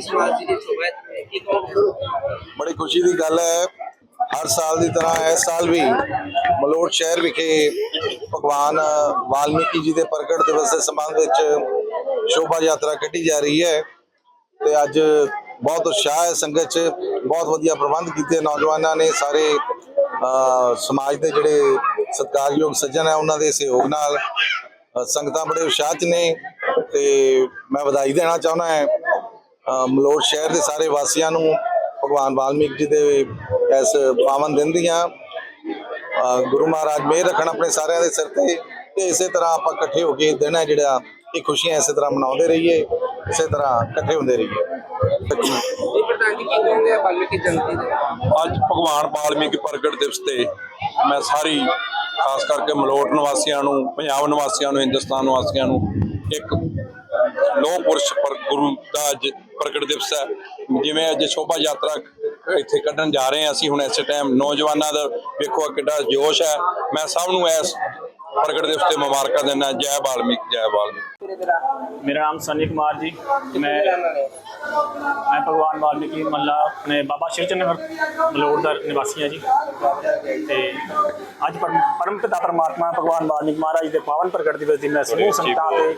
ਵਾਲਮੀਕੀ ਸਮਾਜ ਦੀ ਸ਼ੋਭਾ ਹੈ ਕੀ ਬੜੀ ਖੁਸ਼ੀ ਦੀ ਗੱਲ ਹੈ, ਹਰ ਸਾਲ ਦੀ ਤਰ੍ਹਾਂ ਇਸ ਸਾਲ ਵੀ ਮਲੋਟ ਸ਼ਹਿਰ ਵਿਖੇ ਭਗਵਾਨ ਵਾਲਮੀਕੀ ਜੀ ਦੇ ਪ੍ਰਗਟ ਦਿਵਸ ਦੇ ਸੰਬੰਧ ਵਿੱਚ ਸ਼ੋਭਾ ਯਾਤਰਾ ਕੱਢੀ ਜਾ ਰਹੀ ਹੈ ਤੇ ਅੱਜ ਬਹੁਤ ਉਤਸ਼ਾਹ ਹੈ ਸੰਗਤ 'ਚ, ਬਹੁਤ ਵਧੀਆ ਪ੍ਰਬੰਧ ਕੀਤੇ ਨੌਜਵਾਨਾਂ ਨੇ ਸਾਰੇ ਸਮਾਜ ਦੇ ਜਿਹੜੇ ਸਤਿਕਾਰਯੋਗ ਸੱਜਣ ਹੈ, ਉਹਨਾਂ ਦੇ ਸਹਿਯੋਗ ਨਾਲ ਸੰਗਤਾਂ ਬੜੇ ਉਤਸ਼ਾਹ 'ਚ ਨੇ ਤੇ ਮੈਂ ਵਧਾਈ ਦੇਣਾ ਚਾਹੁੰਦਾ ਹਾਂ ਮਲੋਟ ਸ਼ਹਿਰ ਦੇ ਸਾਰੇ ਵਾਸੀਆਂ ਨੂੰ ਭਗਵਾਨ ਵਾਲਮੀਕ ਜੀ ਦੇ ਇਸ ਪਾਵਨ ਦਿਨ ਦੀਆਂ ਗੁਰੂ ਮਹਾਰਾਜ ਮਿਹਰ ਰੱਖਣ ਆਪਣੇ ਸਾਰਿਆਂ ਦੇ ਸਿਰ ਤੇ ਤੇ ਇਸੇ ਤਰ੍ਹਾਂ ਆਪਾਂ ਇਕੱਠੇ ਹੋ ਕੇ ਦਿਨ ਹੈ ਜਿਹੜਾ ਇਹ ਖੁਸ਼ੀਆਂ ਇਸੇ ਤਰ੍ਹਾਂ ਮਨਾਉਂਦੇ ਰਹੀਏ ਇਸੇ ਤਰ੍ਹਾਂ ਇਕੱਠੇ ਹੁੰਦੇ ਰਹੀਏ। ਅੱਜ ਭਗਵਾਨ ਵਾਲਮੀਕੀ ਪ੍ਰਗਟ ਦਿਵਸ ਤੇ ਮੈਂ ਸਾਰੀ ਖਾਸ ਕਰਕੇ ਮਲੋਟ ਨਿਵਾਸੀਆਂ ਨੂੰ ਪੰਜਾਬ ਨਿਵਾਸੀਆਂ ਨੂੰ ਹਿੰਦੁਸਤਾਨ ਨਿਵਾਸੀਆਂ ਨੂੰ ਇੱਕ ਲੋਹ ਪੁਰਸ਼ ਪਰ ਗੁਰੂ ਦਾ ਅੱਜ ਪ੍ਰਗਟ ਦਿਵਸ ਹੈ। ਜਿਵੇਂ ਅੱਜ ਸ਼ੋਭਾ ਯਾਤਰਾ ਇੱਥੇ ਕੱਢਣ ਜਾ ਰਹੇ ਹਾਂ ਅਸੀਂ ਹੁਣ ਇਸ ਟਾਈਮ ਨੌਜਵਾਨਾਂ ਦਾ ਵੇਖੋ ਕਿੱਡਾ ਜੋਸ਼ ਹੈ। ਮੈਂ ਸਭ ਨੂੰ ਇਸ ਪ੍ਰਗਟ ਦਿਵਸ ਤੇ ਮੁਬਾਰਕਾਂ ਦਿੰਦਾ। ਜੈ ਬਾਲਮੀਕ ਜੈ ਬਾਲਮੀਕ। ਤੇਰਾ? ਮੇਰਾ ਨਾਮ ਸਨੀ ਕੁਮਾਰ ਜੀ। ਮੈਂ ਮੈਂ ਭਗਵਾਨ ਵਾਲਮੀਕੀ ਮੱਲਾ ਨੇ ਬਾਬਾ ਸ਼ਿਵ ਚੰਦ ਬਲੌਰ ਦਾ ਨਿਵਾਸੀ ਹਾਂ ਜੀ। ਤੇ ਅੱਜ ਪਰਮ ਪਿਤਾ ਪਰਮਾਤਮਾ ਭਗਵਾਨ ਵਾਲਮੀਕੀ ਮਹਾਰਾਜ ਦੇ ਪਾਵਨ ਪ੍ਰਗਟ ਦਿਵਸ ਦੀ ਮੈਂ ਸਮੂਹ ਸੰਗਤਾਂ ਤੇ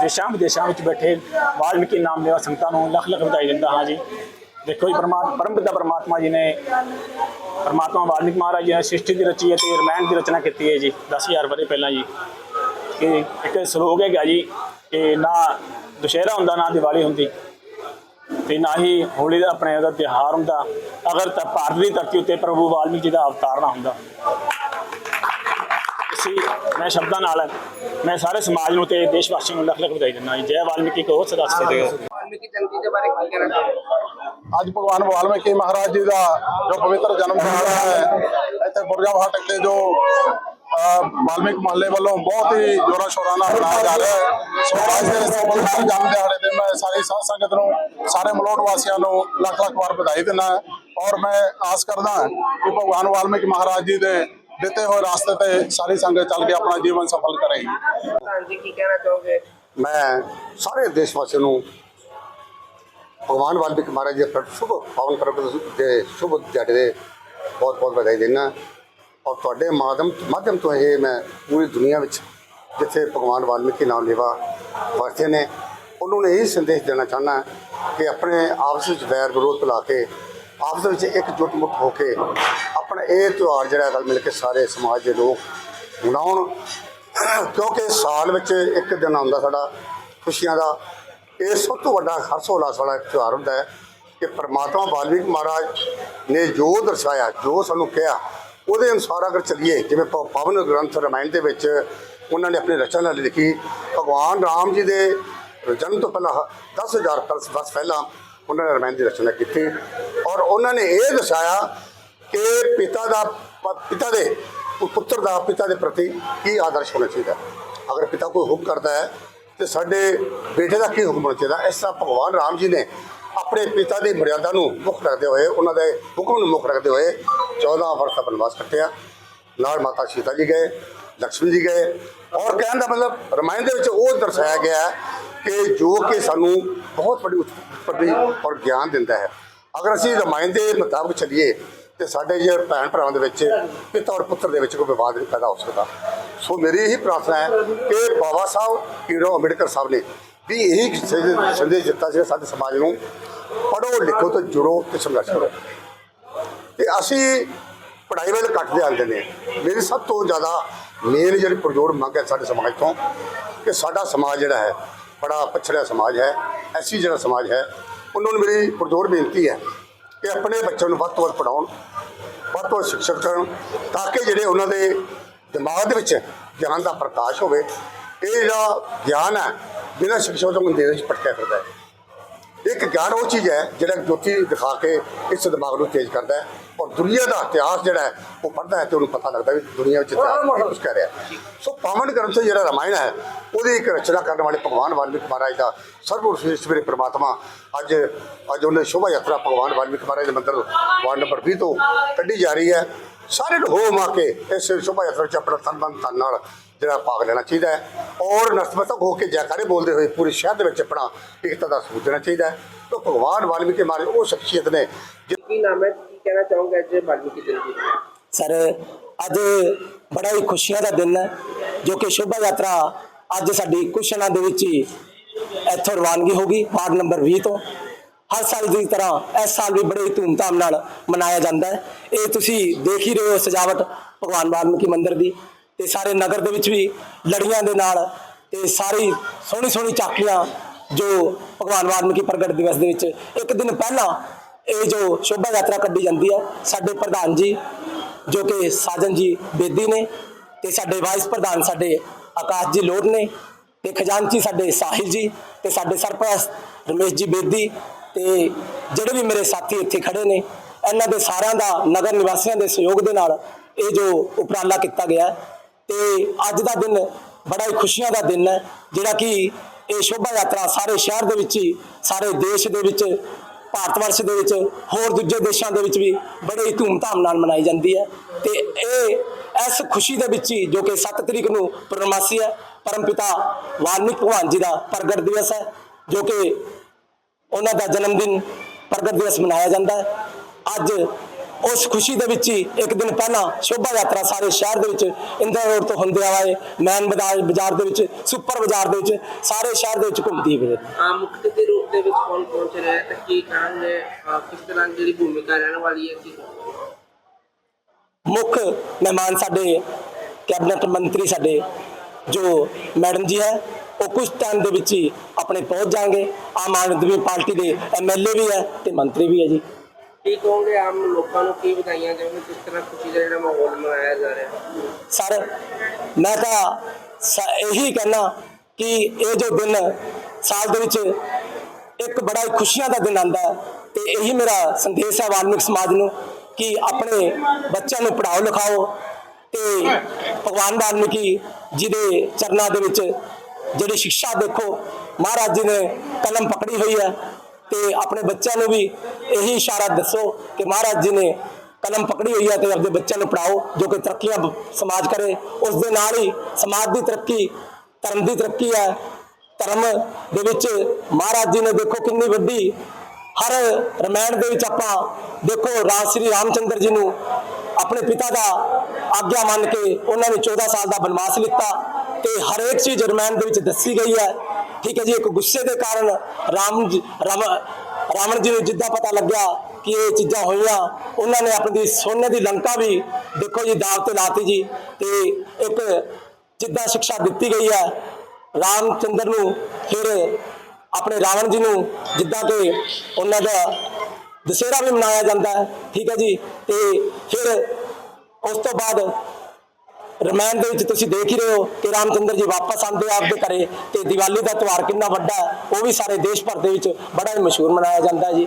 ਦੇਸ਼ਾਂ ਵਿਦੇਸ਼ਾਂ ਵਿੱਚ ਬੈਠੇ ਵਾਲਮੀਕੀ ਨਾਮ ਦੇ ਸੰਗਤਾਂ ਨੂੰ ਲੱਖ ਲੱਖ ਵਧਾਈ ਦਿੰਦਾ ਹਾਂ ਜੀ। ਦੇਖੋ ਜੀ ਪਰਮਾਤਮਾ ਪਰਮ ਪਿਤਾ ਪਰਮਾਤਮਾ ਜੀ ਨੇ ਪਰਮਾਤਮਾ ਵਾਲਮੀਕ ਮਹਾਰਾਜ ਜੀ ਨੇ ਸ੍ਰਿਸ਼ਟੀ ਦੀ ਰਚੀ ਹੈ ਤੇ ਰਮਾਇਣ ਦੀ ਰਚਨਾ ਕੀਤੀ ਹੈ ਜੀ 10000 ਵਰੇ ਪਹਿਲਾਂ ਜੀ। ਕਿ ਇੱਕ ਸ਼ਲੋਕ ਹੈਗਾ ਜੀ ਕਿ ਨਾ ਦੁਸ਼ਹਿਰਾ ਹੁੰਦਾ ਨਾ ਦੀਵਾਲੀ ਹੁੰਦੀ ਤੇ ਨਾ ਹੀ ਹੋਲੀ ਦਾ ਆਪਣੇ ਉਹਦਾ ਤਿਉਹਾਰ ਹੁੰਦਾ। ਅਗਰ ਤਾਂ ਭਾਰਤ ਦੀ ਧਰਤੀ ਉੱਤੇ ਪ੍ਰਭੂ ਵਾਲਮੀਕ ਜੀ ਦਾ ਅਵਤਾਰ ਨਾ ਹੁੰਦਾ। ਇਸੀ ਮੈਂ ਸ਼ਬਦਾਂ ਨਾਲ ਮੈਂ ਸਾਰੇ ਸਮਾਜ ਨੂੰ ਤੇ ਦੇਸ਼ ਵਾਸੀਆਂ ਨੂੰ ਲੱਖ ਲੱਖ ਵਧਾਈ ਦਿੰਦਾ ਜੀ। ਜੈ ਵਾਲਮੀਕੀ ਕੋ ਸਦਾ ਸਦੇ ਵਾਲਮੀਕੀ ਜਨਤੀ ਦੇ ਬਾਰੇ ਕੀ ਕਹਿਣਾ ਚਾਹੋਗੇ? ਅੱਜ ਭਗਵਾਨ ਵਾਲਮੀਕੀ ਮਹਾਰਾਜ ਜੀ ਦਾ ਜੋ ਪਵਿੱਤਰ ਜਨਮ ਦਿਹਾੜਾ ਹੈ ਇੱਥੇ ਬੁਰਜਾ ਫਾਟਕ ਤੇ ਜੋ ਵਾਲਮੀਕ ਮਹੱਲੇ ਵੱਲੋਂ ਬਹੁਤ ਹੀ ਜੋਰਾਂ ਸ਼ੋਰਾਂ ਨਾਲ ਮਨਾਇਆ ਜਾ ਰਿਹਾ ਹੈ। ਸੋ ਅੱਜ ਦੇ ਇਸ ਪਵਿੱਤਰ ਜਨਮ ਦਿਹਾੜੇ ਤੇ ਮੈਂ ਸਾਰੀ ਸਾਧ ਸੰਗਤ ਨੂੰ ਸਾਰੇ ਮਲੋਟ ਵਾਸੀਆਂ ਨੂੰ ਲੱਖ ਲੱਖ ਵਾਰ ਵਧਾਈ ਦਿੰਦਾ ਹਾਂ। ਔਰ ਮੈਂ ਆਸ ਕਰਦਾ ਹਾਂ ਕਿ ਭਗਵਾਨ ਵਾਲਮੀਕ ਮਹਾਰਾਜ ਜੀ ਦੇ ਦਿੱਤੇ ਹੋਏ ਰਸਤੇ ਤੇ ਸਾਰੀ ਸੰਗਤ ਚੱਲ ਕੇ ਆਪਣਾ ਜੀਵਨ ਸਫਲ ਕਰੇਗੀ ਪ੍ਰਧਾਨ ਜੀ ਕੀ ਕਹਿਣਾ ਚਾਹੋਗੇ? ਮੈਂ ਸਾਰੇ ਦੇਸ਼ ਵਾਸੀਆਂ ਨੂੰ ਭਗਵਾਨ ਵਾਲਮੀਕ ਮਹਾਰਾਜ ਜੀ ਦੇ ਸ਼ੁਭ ਪਾਵਨ ਪ੍ਰਗਟ ਦੇ ਸ਼ੁਭ ਦਿਹਾੜੇ ਦੇ ਬਹੁਤ ਬਹੁਤ ਵਧਾਈ ਦਿੰਦਾ ਔਰ ਤੁਹਾਡੇ ਮਾਧਿਅਮ ਮਾਧਿਅਮ ਤੋਂ ਇਹ ਮੈਂ ਪੂਰੀ ਦੁਨੀਆ ਵਿੱਚ ਜਿੱਥੇ ਭਗਵਾਨ ਵਾਲਮੀਕੀ ਨਾਮ ਲੇਵਾ ਵਰਤੇ ਨੇ, ਉਹਨਾਂ ਨੂੰ ਇਹ ਸੰਦੇਸ਼ ਦੇਣਾ ਚਾਹੁੰਦਾ ਕਿ ਆਪਣੇ ਆਪਸ ਵਿੱਚ ਵੈਰ ਵਿਰੋਧ ਭੁਲਾ ਕੇ, ਆਪਸ ਵਿੱਚ ਇਕਜੁੱਟ ਮੁੱਠ ਹੋ ਕੇ ਆਪਣਾ ਇਹ ਤਿਉਹਾਰ ਜਿਹੜਾ ਰਲ ਮਿਲ ਕੇ ਸਾਰੇ ਸਮਾਜ ਦੇ ਲੋਕ ਮਨਾਉਣ। ਕਿਉਂਕਿ ਸਾਲ ਵਿੱਚ ਇੱਕ ਦਿਨ ਆਉਂਦਾ ਸਾਡਾ ਖੁਸ਼ੀਆਂ ਦਾ, ਇਹ ਸਭ ਤੋਂ ਵੱਡਾ ਹਰਸ਼ ਉਲਾਸ ਵਾਲਾ ਤਿਉਹਾਰ ਹੁੰਦਾ ਹੈ ਕਿ ਪਰਮਾਤਮਾ ਵਾਲਮੀਕ ਮਹਾਰਾਜ ਨੇ ਜੋ ਦਰਸਾਇਆ, ਜੋ ਸਾਨੂੰ ਕਿਹਾ ਉਹਦੇ ਅਨੁਸਾਰ ਅਗਰ ਚੱਲੀਏ, ਜਿਵੇਂ ਪ- ਪਾਵਨ ਗ੍ਰੰਥ ਰਾਮਾਇਣ ਦੇ ਵਿੱਚ ਉਹਨਾਂ ਨੇ ਆਪਣੀ ਰਚਨਾ ਲਿਖੀ, ਭਗਵਾਨ ਰਾਮ ਜੀ ਦੇ ਜਨਮ ਤੋਂ ਪਹਿਲਾਂ 10000 ਬਰਸ ਬਸ ਪਹਿਲਾਂ ਉਹਨਾਂ ਨੇ ਰਾਮਾਇਣ ਦੀ ਰਚਨਾ ਕੀਤੀ ਔਰ ਉਹਨਾਂ ਨੇ ਇਹ ਦਰਸਾਇਆ ਕਿ ਪਿਤਾ ਦਾ ਪ- ਪਿਤਾ ਦੇ ਪੁ- ਪੁੱਤਰ ਦਾ ਪਿਤਾ ਦੇ ਪ੍ਰਤੀ ਕੀ ਆਦਰਸ਼ ਹੋਣਾ ਚਾਹੀਦਾ। ਅਗਰ ਪਿਤਾ ਕੋਈ ਹੁਕਮ ਕਰਦਾ ਹੈ ਤੇ ਸਾਡੇ ਬੇਟੇ ਦਾ ਕੀ ਹੁਕਮ ਹੋਣਾ ਚਾਹੀਦਾ, ਇਸ ਤਰ੍ਹਾਂ ਭਗਵਾਨ ਰਾਮ ਜੀ ਨੇ ਆਪਣੇ ਪਿਤਾ ਦੀ ਮਰਿਆਦਾ ਨੂੰ ਮੁੱਖ ਰੱਖਦੇ ਹੋਏ, ਉਹਨਾਂ ਦੇ ਹੁਕਮ ਨੂੰ ਮੁੱਖ ਰੱਖਦੇ ਹੋਏ 14 ਵਰਸ ਦਾ ਬਨਵਾਸ ਕੱਟਿਆ। ਨਾਲ ਮਾਤਾ ਸੀਤਾ ਜੀ ਗਏ ਲਕਸ਼ਮਣ ਜੀ ਗਏ। ਔਰ ਕਹਿਣ ਦਾ ਮਤਲਬ, ਰਮਾਇਣ ਦੇ ਵਿੱਚ ਉਹ ਦਰਸਾਇਆ ਗਿਆ ਹੈ ਕਿ ਜੋ ਕਿ ਸਾਨੂੰ ਬਹੁਤ ਵੱਡੀ ਉਤਪਤੀ ਔਰ ਗਿਆਨ ਦਿੰਦਾ ਹੈ। ਅਗਰ ਅਸੀਂ ਰਮਾਇਣ ਦੇ ਮੁਤਾਬਕ ਚੱਲੀਏ, ਤੇ ਸਾਡੇ ਜੇ ਭੈਣ ਭਰਾਵਾਂ ਦੇ ਵਿੱਚ, ਪਿਤਾ ਔਰ ਪੁੱਤਰ ਦੇ ਵਿੱਚ ਕੋਈ ਵਿਵਾਦ ਨਹੀਂ ਪੈਦਾ ਹੋ ਸਕਦਾ। ਸੋ ਮੇਰੀ ਇਹੀ ਪ੍ਰਾਰਥਨਾ ਹੈ ਕਿ ਬਾਬਾ ਸਾਹਿਬ, ਹੀਰੋ ਅੰਬੇਡਕਰ ਸਾਹਿਬ ਨੇ ਵੀ ਇਹੀ ਸੰਦੇਸ਼ ਦਿੱਤਾ ਸੀ ਸਾਡੇ ਸਮਾਜ ਨੂੰ ਪੜੋ ਲਿਖੋ ਤੇ ਜੁੜੋ ਤੇ ਸੰਘਰਸ਼ ਕਰੋ। ਤੇ ਅਸੀਂ ਪੜ੍ਹਾਈ ਵੱਲ ਘੱਟ ਆਉਂਦੇ ਨੇ ਮੇਰੀ ਸਭ ਤੋਂ ਜ਼ਿਆਦਾ ਮੇਨ ਜਿਹੜੀ ਪ੍ਰਜੋੜ ਮੰਗ ਹੈ ਸਾਡੇ ਸਮਾਜ ਤੋਂ, ਕਿ ਸਾਡਾ ਸਮਾਜ ਜਿਹੜਾ ਹੈ, ਬੜਾ ਪਛੜਿਆ ਸਮਾਜ ਹੈ, ਐਸੀ ਜਿਹੜਾ ਸਮਾਜ ਹੈ, ਉਹਨਾਂ ਨੂੰ ਮੇਰੀ ਪ੍ਰਜੋੜ ਬੇਨਤੀ ਹੈ ਕਿ ਆਪਣੇ ਬੱਚਿਆਂ ਨੂੰ ਵੱਧ ਤੋਂ ਵੱਧ ਪੜਾਉਣ ਵੱਧ ਤੋਂ ਵੱਧ ਸਿੱਖਿਅਤ ਕਰਨ, ਤਾਂ ਕਿ ਜਿਹੜੇ ਉਹਨਾਂ ਦੇ ਦਿਮਾਗ ਦੇ ਵਿੱਚ ਗਿਆਨ ਦਾ ਪ੍ਰਕਾਸ਼ ਹੋਵੇ। ਇਹ ਜਿਹੜਾ ਗਿਆਨ ਹੈ ਬਿਨਾਂ ਸਿੱਖਿਆ ਤੋਂ ਵਿੱਚ ਭਟਕਿਆ ਫਿਰਦਾ ਹੈ। ਇੱਕ ਗਿਆਨ ਉਹ ਚੀਜ਼ ਹੈ ਜਿਹੜਾ ਜੋਤੀ ਦਿਖਾ ਕੇ ਇਸ ਦਿਮਾਗ ਨੂੰ ਤੇਜ਼ ਕਰਦਾ ਹੈ ਔਰ ਦੁਨੀਆ ਦਾ ਇਤਿਹਾਸ ਜਿਹੜਾ ਹੈ ਉਹ ਪੜ੍ਹਦਾ ਹੈ ਤੇ ਉਹਨੂੰ ਪਤਾ ਲੱਗਦਾ ਵੀ ਦੁਨੀਆ ਵਿੱਚ ਇਤਿਹਾਸ ਕੀ ਕੁਝ ਕਹਿ ਰਿਹਾ। ਸੋ ਪਾਵਨ ਗ੍ਰੰਥ ਜਿਹੜਾ ਰਾਮਾਇਣ ਹੈ ਉਹਦੀ ਇੱਕ ਰਚਨਾ ਕਰਨ ਵਾਲੇ ਭਗਵਾਨ ਵਾਲਮੀਕ ਮਹਾਰਾਜ ਦਾ ਸਰਵ ਸ੍ਰੇਸ਼ਟ ਮੇਰੇ ਪ੍ਰਮਾਤਮਾ ਅੱਜ ਅੱਜ ਉਹਨੇ ਸ਼ੋਭਾ ਯਾਤਰਾ ਭਗਵਾਨ ਵਾਲਮੀਕ ਮਹਾਰਾਜ ਦੇ ਮੰਦਰ ਵਾਰਡ ਨੰਬਰ 20 ਤੋਂ ਕੱਢੀ ਜਾ ਰਹੀ ਹੈ। ਸਾਰੇ ਨੂੰ ਹੋ ਮਾ ਕੇ ਇਸ ਸ਼ੋਭਾ ਯਾਤਰਾ ਵਿੱਚ ਆਪਣਾ ਤਨ ਮਨ ਧਨ ਨਾਲ ਜਿਹੜਾ ਭਾਗ ਲੈਣਾ ਚਾਹੀਦਾ ਹੈ। ਔਰ ਨਤਮਸਤਕ ਹੋ ਕੇ ਜੈਕਾਰੇ ਬੋਲਦੇ ਹੋਏ ਪੂਰੇ ਸ਼ਹਿਰ ਦੇ ਵਿੱਚ ਆਪਣਾ ਏਕਤਾ ਦਾ ਸਬੂਤ ਦੇਣਾ ਚਾਹੀਦਾ ਹੈ। ਤਾਂ ਭਗਵਾਨ ਵਾਲਮੀਕੀ ਮਹਾਰਾਜ ਉਹ ਸ਼ਖਸੀਅਤ ਨੇ ਕੀ ਨਾਮ ਹੈ? ਕੀ ਕਹਿਣਾ ਚਾਹੋਗੇ ਅੱਜ ਵਾਲਮੀਕੀ ਤੇ? ਸਰ ਅੱਜ ਬੜਾ ਹੀ ਖੁਸ਼ੀਆਂ ਦਾ ਦਿਨ ਹੈ ਜੋ ਕਿ ਸ਼ੋਭਾ ਯਾਤਰਾ ਅੱਜ ਸਾਡੀ ਕੁਸ਼ਨਾ ਦੇ ਵਿੱਚ ਹੀ ਇੱਥੋਂ ਰਵਾਨਗੀ ਹੋ ਗਈ ਵਾਰਡ ਨੰਬਰ 20 ਤੋਂ। ਹਰ ਸਾਲ ਦੀ ਤਰ੍ਹਾਂ ਇਸ ਸਾਲ ਵੀ ਬੜੇ ਹੀ ਧੂਮਧਾਮ ਨਾਲ ਮਨਾਇਆ ਜਾਂਦਾ ਹੈ। ਇਹ ਤੁਸੀਂ ਦੇਖ ਹੀ ਰਹੇ ਹੋ ਸਜਾਵਟ ਭਗਵਾਨ ਵਾਲਮੀਕੀ ਮੰਦਿਰ ਦੀ। ਤੇ ਸਾਰੇ ਨਗਰ ਦੇ ਵਿੱਚ ਵੀ ਲੜੀਆਂ ਦੇ ਨਾਲ ਤੇ ਸਾਰੀ ਸੋਹਣੀ ਸੋਹਣੀ ਚਾਕੀਆਂ ਜੋ ਭਗਵਾਨ ਵਾਲਮੀਕੀ ਪ੍ਰਗਟ ਦਿਵਸ ਦੇ ਵਿੱਚ ਇੱਕ ਦਿਨ ਪਹਿਲਾਂ ਇਹ ਜੋ ਸ਼ੋਭਾ ਯਾਤਰਾ ਕੱਢੀ ਜਾਂਦੀ ਹੈ, ਸਾਡੇ ਪ੍ਰਧਾਨ ਜੀ ਜੋ ਕਿ ਸਾਜਨ ਜੀ ਬੇਦੀ ਨੇ ਤੇ ਸਾਡੇ ਵਾਈਸ ਪ੍ਰਧਾਨ ਸਾਡੇ ਆਕਾਸ਼ ਜੀ ਲੋੜ ਨੇ ਤੇ ਖਜ਼ਾਨਚੀ ਸਾਡੇ ਸਾਹਿਲ ਜੀ ਤੇ ਸਾਡੇ ਸਰਪ੍ਰਸਤ ਰਮੇਸ਼ ਜੀ ਬੇਦੀ ਤੇ ਜਿਹੜੇ ਵੀ ਮੇਰੇ ਸਾਥੀ ਇੱਥੇ ਖੜੇ ਨੇ, ਇਹਨਾਂ ਦੇ ਸਾਰਿਆਂ ਦਾ ਨਗਰ ਨਿਵਾਸੀਆਂ ਦੇ ਸਹਿਯੋਗ ਦੇ ਨਾਲ ਇਹ ਜੋ ਉਪਰਾਲਾ ਕੀਤਾ ਗਿਆ ਤੇ ਅੱਜ ਦਾ ਦਿਨ ਬੜਾ ਹੀ ਖੁਸ਼ੀਆਂ ਦਾ ਦਿਨ ਹੈ, ਜਿਹੜਾ ਕਿ ਇਹ ਸ਼ੋਭਾ ਯਾਤਰਾ ਸਾਰੇ ਸ਼ਹਿਰ ਦੇ ਵਿੱਚ ਹੀ, ਸਾਰੇ ਦੇਸ਼ ਦੇ ਵਿੱਚ, ਭਾਰਤ ਵਰਸ਼ ਦੇ ਵਿੱਚ, ਹੋਰ ਦੂਜੇ ਦੇਸ਼ਾਂ ਦੇ ਵਿੱਚ ਵੀ ਬੜੇ ਹੀ ਧੂਮਧਾਮ ਨਾਲ ਮਨਾਈ ਜਾਂਦੀ ਹੈ। ਤੇ ਇਹ ਇਸ ਖੁਸ਼ੀ ਦੇ ਵਿੱਚ ਹੀ, ਜੋ ਕਿ 7 ਤਰੀਕ ਨੂੰ ਪੂਰਨਮਾਸੀ ਹੈ, ਪਰਮਪਿਤਾ ਵਾਲਮੀਕ ਭਗਵਾਨ ਜੀ ਦਾ ਪ੍ਰਗਟ ਦਿਵਸ ਹੈ, ਜੋ ਕਿ ਉਹਨਾਂ ਦਾ ਜਨਮ ਦਿਨ ਪ੍ਰਗਟ ਦਿਵਸ ਮਨਾਇਆ ਜਾਂਦਾ ਹੈ। ਅੱਜ ਉਸ ਖੁਸ਼ੀ ਦੇ ਵਿੱਚ ਹੀ ਇੱਕ ਦਿਨ ਪਹਿਲਾਂ ਸ਼ੋਭਾ ਯਾਤਰਾ ਸਾਰੇ ਸ਼ਹਿਰ ਦੇ ਵਿੱਚ ਇੰਦਰ ਰੋਡ ਤੋਂ ਹੁੰਦੇ ਆਏ ਮੈਨ ਬਾਜ਼ਾਰ ਬਾਜ਼ਾਰ ਦੇ ਵਿੱਚ ਸੁਪਰ ਬਾਜ਼ਾਰ ਦੇ ਵਿੱਚ ਸਾਰੇ ਸ਼ਹਿਰ ਦੇ ਵਿੱਚ ਘੁੰਮਦੀ ਹੈ ਆਮ ਮੁੱਖ ਦੇ ਰੂਪ ਦੇ ਵਿੱਚ ਕੌਣ ਪਹੁੰਚ ਰਿਹਾ? ਹੈ ਤੇ ਕੀ ਕਹਾਂਗੇ? ਕਿਸ ਤਰ੍ਹਾਂ ਜਿਹੜੀ ਭੂਮਿਕਾ ਰਹਿਣ ਵਾਲੀ ਹੈ ਕੀ ਮੁੱਖ ਮਹਿਮਾਨ ਸਾਡੇ ਕੈਬਨਿਟ ਮੰਤਰੀ ਸਾਡੇ ਜੋ ਮੈਡਮ ਜੀ ਹੈ ਉਹ ਕੁਝ ਟਾਈਮ ਦੇ ਵਿੱਚ ਹੀ ਆਪਣੇ ਪਹੁੰਚ ਜਾਣਗੇ। ਆਮ ਆਦਮੀ ਪਾਰਟੀ ਦੇ ਐਮਐਲਏ ਵੀ ਹੈ ਤੇ ਮੰਤਰੀ ਵੀ ਹੈ ਜੀ। ਕੀ ਕਹੋਗੇ ਆਮ ਲੋਕਾਂ ਨੂੰ ਕੀ ਵਧਾਈਆਂ ਦੇਵੋਗੇ? ਕਿਸ ਤਰ੍ਹਾਂ ਖੁਸ਼ੀ ਦਾ ਜਿਹੜਾ ਮਾਹੌਲ ਮਨਾਇਆ ਜਾ ਰਿਹਾ? ਸਰ, ਮੈਂ ਤਾਂ ਸ- ਇਹੀ ਕਹਿਣਾ ਕਿ ਇਹ ਜੋ ਦਿਨ ਸਾਲ ਦੇ ਵਿੱਚ ਇੱਕ ਬੜਾ ਹੀ ਖੁਸ਼ੀਆਂ ਦਾ ਦਿਨ ਆਂਦਾ ਹੈ ਤੇ ਇਹੀ ਮੇਰਾ ਸੰਦੇਸ਼ ਹੈ ਵਾਲਮੀਕ ਸਮਾਜ ਨੂੰ ਕਿ ਆਪਣੇ ਬੱਚਿਆਂ ਨੂੰ ਪੜ੍ਹਾਓ, ਲਿਖਾਓ ਤੇ ਭਗਵਾਨ ਵਾਲਮੀਕੀ ਜੀ ਦੇ ਚਰਨਾਂ ਦੇ ਵਿੱਚ ਜਿਹੜੀ ਸਿੱਖਿਆ ਦੇਖੋ, ਮਹਾਰਾਜ ਜੀ ਨੇ ਕਲਮ ਪਕੜੀ ਹੋਈ ਹੈ। ਤੇ ਆਪਣੇ ਬੱਚਿਆਂ ਨੂੰ ਵੀ ਇਹੀ ਇਸ਼ਾਰਾ ਦੱਸੋ ਕਿ ਮਹਾਰਾਜ ਜੀ ਨੇ ਕਲਮ ਪਕੜੀ ਹੋਈ ਹੈ ਤੇ ਆਪਣੇ ਬੱਚਿਆਂ ਨੂੰ ਪੜਾਓ ਜੋ ਕਿ ਤਰੱਕੀਆਂ ਸਮਾਜ ਕਰੇ। ਉਸ ਦੇ ਨਾਲ ਹੀ ਸਮਾਜ ਦੀ ਤਰੱਕੀ, ਧਰਮ ਦੀ ਤਰੱਕੀ ਹੈ ਧਰਮ ਦੇ ਵਿੱਚ ਮਹਾਰਾਜ ਜੀ ਨੇ ਦੇਖੋ ਕਿੰਨੀ ਵੱਡੀ, ਹਰ ਰਮਾਇਣ ਦੇ ਵਿੱਚ ਆਪਾਂ ਦੇਖੋ ਰਾਮ ਸ੍ਰੀ ਰਾਮਚੰਦਰ ਜੀ ਨੂੰ ਆਪਣੇ ਪਿਤਾ ਦਾ ਆਗਿਆ ਮੰਨ ਕੇ ਉਹਨਾਂ ਨੇ 14 ਸਾਲ ਦਾ ਬਨਵਾਸ ਲਿੱਤਾ ਤੇ ਹਰੇਕ ਚੀਜ਼ ਰਮਾਇਣ ਦੇ ਵਿੱਚ ਦੱਸੀ ਗਈ ਹੈ। ਠੀਕ ਹੈ ਜੀ, ਇੱਕ ਗੁੱਸੇ ਦੇ ਕਾਰਨ ਰਾਮ ਜੀ- ਰਾਵਣ ਜੀ ਨੂੰ ਜਿੱਦਾਂ ਪਤਾ ਲੱਗਿਆ ਕਿ ਇਹ ਚੀਜ਼ਾਂ ਹੋਈਆਂ, ਉਹਨਾਂ ਨੇ ਆਪਣੀ ਸੋਨੇ ਦੀ ਲੰਕਾ ਵੀ ਦੇਖੋ ਜੀ ਦਾਅ ਤੇ ਲਾਤੀ ਜੀ ਤੇ ਇੱਕ ਜਿੱਦਾਂ ਸਿੱਖਿਆ ਦਿੱਤੀ ਗਈ ਹੈ, ਰਾਮਚੰਦਰ ਨੂੰ ਫਿਰ ਆਪਣੇ ਰਾਵਣ ਜੀ ਨੂੰ ਜਿੱਦਾਂ ਕਿ ਉਹਨਾਂ ਦਾ ਦਸ਼ਹਰਾ ਵੀ ਮਨਾਇਆ ਜਾਂਦਾ ਹੈ, ਠੀਕ ਹੈ ਜੀ, ਤੇ ਫਿਰ ਉਸ ਤੋਂ ਬਾਅਦ ਰਮਾਇਣ ਦੇ ਵਿੱਚ ਤੁਸੀਂ ਦੇਖ ਹੀ ਰਹੇ ਹੋ ਕਿ ਰਾਮਚੰਦਰ ਜੀ ਵਾਪਸ ਆਉਂਦੇ ਆਪਦੇ ਘਰੇ ਤੇ ਦੀਵਾਲੀ ਦਾ ਤਿਉਹਾਰ ਕਿੰਨਾ ਵੱਡਾ ਉਹ ਵੀ ਸਾਰੇ ਦੇਸ਼ ਭਰ ਦੇ ਵਿੱਚ ਬੜਾ ਹੀ ਮਸ਼ਹੂਰ ਮਨਾਇਆ ਜਾਂਦਾ ਜੀ।